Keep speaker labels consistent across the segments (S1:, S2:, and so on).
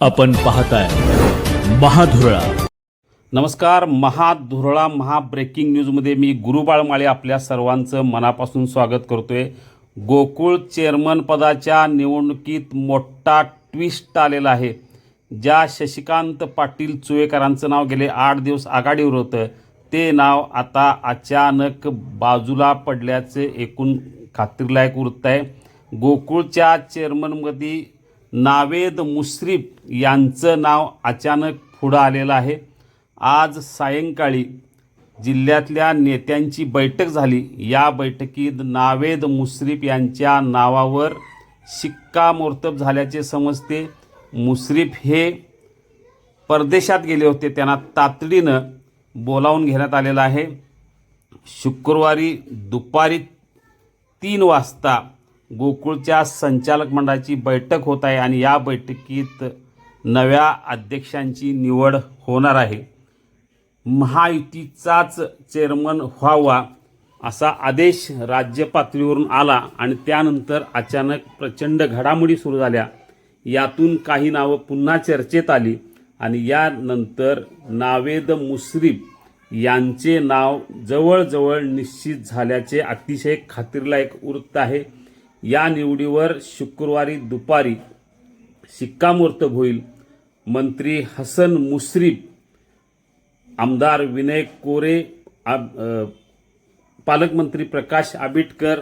S1: आपण पाहताय महाधुरळा.
S2: नमस्कार महाधुरळा महाब्रेकिंग न्यूजमध्ये मी गुरुबाळ माळे आपल्या सर्वांचं मनापासून स्वागत करतोय. गोकुळ चेअरमन पदाच्या निवडणुकीत मोठा ट्विस्ट आलेला आहे. ज्या शशिकांत पाटील चुवेकरांचं नाव गेले आठ दिवस आघाडीवर होतं ते नाव आता अचानक बाजूला पडल्याचे एकूण खात्रीलायक वृत्त आहे. गोकुळच्या चेअरमनमध्ये नावेद मुश्रीफ यांचं नाव अचानक पुढं आलेलं आहे. आज सायंकाळी जिल्ह्यातल्या नेत्यांची बैठक झाली. या बैठकीत नावेद मुश्रीफ यांच्या नावावर शिक्कामोर्तब झाल्याचे समजते. मुश्रीफ हे परदेशात गेले होते. त्यांना तातडीनं बोलावून घेण्यात आलेलं आहे. शुक्रवारी दुपारी तीन वाजता गोकुळच्या संचालक मंडळाची बैठक होत आहे आणि या बैठकीत नव्या अध्यक्षांची निवड होणार आहे. महायुतीचाच चेअरमन व्हावा असा आदेश राज्य पातळीवरून आला आणि त्यानंतर अचानक प्रचंड घडामोडी सुरू झाल्या. यातून काही नावं पुन्हा चर्चेत आली आणि यानंतर नावेद मुश्रीफ यांचे नाव जवळजवळ निश्चित झाल्याचे अतिशय खात्रीला एक वृत्त आहे. या निवडीवर शुक्रवारी दुपारी शिक्कामोर्तब होईल मंत्री हसन मुश्रीफ आमदार विनय कोरे पालकमंत्री प्रकाश आबिटकर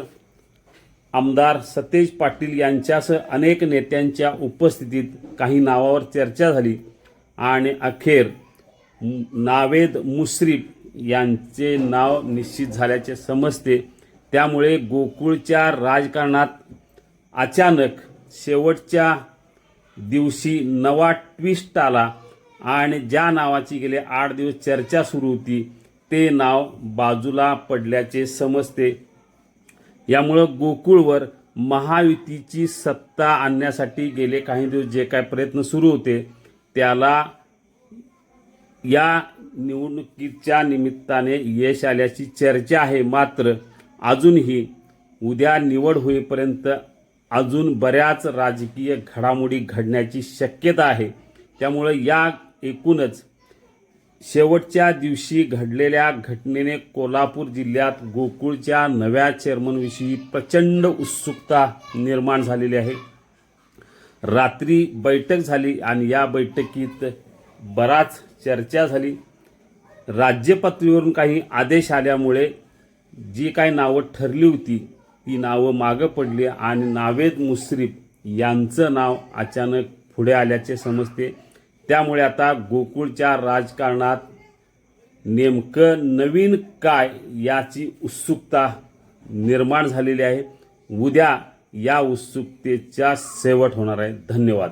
S2: आमदार सतेज पाटील यांच्यासह अनेक नेत्यांच्या उपस्थितीत काही नावावर चर्चा झाली आणि अखेर नावेद मुश्रीफ यांचे नाव निश्चित झाल्याचे समजते. त्यामुळे गोकुळच्या राजकारणात अचानक शेवटच्या दिवशी नवा ट्विस्ट आला आणि ज्या नावाची गेले आठ दिवस चर्चा सुरू होती ते नाव बाजूला पडल्याचे समजते. यामुळं गोकुळवर महायुतीची सत्ता आणण्यासाठी गेले काही दिवस जे काय प्रयत्न सुरू होते त्याला या निवडणुकीच्या निमित्ताने यश आल्याची चर्चा आहे मात्र अजूनही उद्या निवड होईपर्यंत अजून बऱ्याच राजकीय घडामोडी घडण्याची शक्यता आहे. त्यामुळं या एकूणच शेवटच्या दिवशी घडलेल्या घटनेने कोल्हापूर जिल्ह्यात गोकुळच्या नव्या चेअरमनविषयी प्रचंड उत्सुकता निर्माण झालेली आहे. रात्री बैठक झाली आणि या बैठकीत बराच चर्चा झाली. राज्यपातळीवरून काही आदेश आल्यामुळे जी काही नावं ठरली होती ती नावं मागं पडली आणि नावेद मुश्रीफ यांचं नाव अचानक पुढे आल्याचे समजते. त्यामुळे आता गोकुळच्या राजकारणात नेमकं नवीन काय याची उत्सुकता निर्माण झालेली आहे. उद्या या उत्सुकतेच्या शेवट होणार आहे. धन्यवाद.